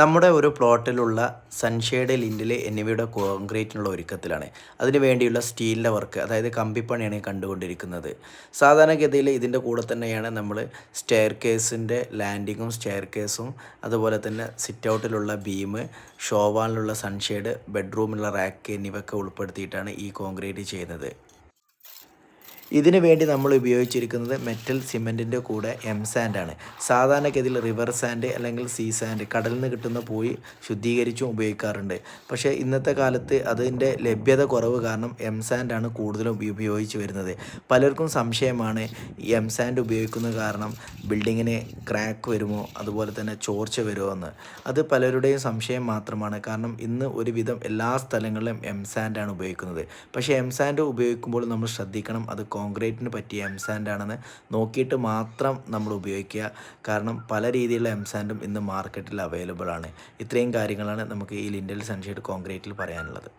നമ്മുടെ ഒരു പ്ലോട്ടിലുള്ള sunshade lintel എന്നിവയുടെ കോൺക്രീറ്റിനുള്ള ഒരുക്കത്തിലാണ്. അതിന് വേണ്ടിയുള്ള സ്റ്റീലിന്റെ വർക്ക് അതായത് കമ്പിപ്പണിയാണ് കണ്ടുകൊണ്ടിരിക്കുന്നത്. സാധാരണഗതിയിൽ ഇതിന്റെ കൂടെ തന്നെയാണ് നമ്മൾ സ്റ്റെയർ കേസിന്റെ ലാൻഡിങ്ങും സ്റ്റെയർ കേസും അതുപോലെ തന്നെ സിറ്റ് ഔട്ടിലുള്ള ബീം ഷോവാനിലുള്ള സൺഷെയ്ഡ് ബെഡ്റൂമിലുള്ള റാക്ക് എന്നിവയൊക്കെ ഉൾപ്പെടുത്തിയിട്ടാണ് ഈ കോൺക്രീറ്റ് ചെയ്യുന്നത്. ഇതിനു വേണ്ടി നമ്മൾ ഉപയോഗിച്ചിരിക്കുന്നത് മെറ്റൽ സിമെന്റിന്റെ കൂടെ എം സാൻഡ് ആണ്. സാധാരണഗതിയിൽ റിവർ സാൻഡ് അല്ലെങ്കിൽ സീ സാൻഡ് കടലിൽ നിന്ന് കിട്ടുന്ന പോയി ശുദ്ധീകരിച്ചും ഉപയോഗിക്കാറുണ്ട്. പക്ഷേ ഇന്നത്തെ കാലത്ത് അതിന്റെ ലഭ്യത കുറവ് കാരണം എം സാൻഡാണ് കൂടുതലും ഉപ- ഉപയോഗിച്ച് വരുന്നത്. പലർക്കും സംശയമാണ് എം സാൻഡ് ഉപയോഗിക്കുന്നത് കാരണം ബിൽഡിങ്ങിന് ക്രാക്ക് വരുമോ അതുപോലെ തന്നെ ചോർച്ച വരുമോ എന്ന്. അത് പലരുടെയും സംശയം മാത്രമാണ്. കാരണം ഇന്ന് ഒരുവിധം എല്ലാ സ്ഥലങ്ങളിലും എം സാൻഡാണ് ഉപയോഗിക്കുന്നത്. പക്ഷേ എം സാൻഡ് ഉപയോഗിക്കുമ്പോൾ നമ്മൾ ശ്രദ്ധിക്കണം അത് കോൺക്രീറ്റിന് പറ്റിയ എം സാൻഡ് ആണെന്ന് നോക്കിയിട്ട് മാത്രം നമ്മൾ ഉപയോഗിക്കുക. കാരണം പല രീതിയിലുള്ള എം സാൻഡും ഇന്ന് മാർക്കറ്റിൽ അവൈലബിൾ ആണ്. ഇത്രയും കാര്യങ്ങളാണ് നമുക്ക് ഈ ലിൻഡൽ സൺഷെയ്ഡ് കോൺക്രീറ്റിൽ പറയാനുള്ളത്.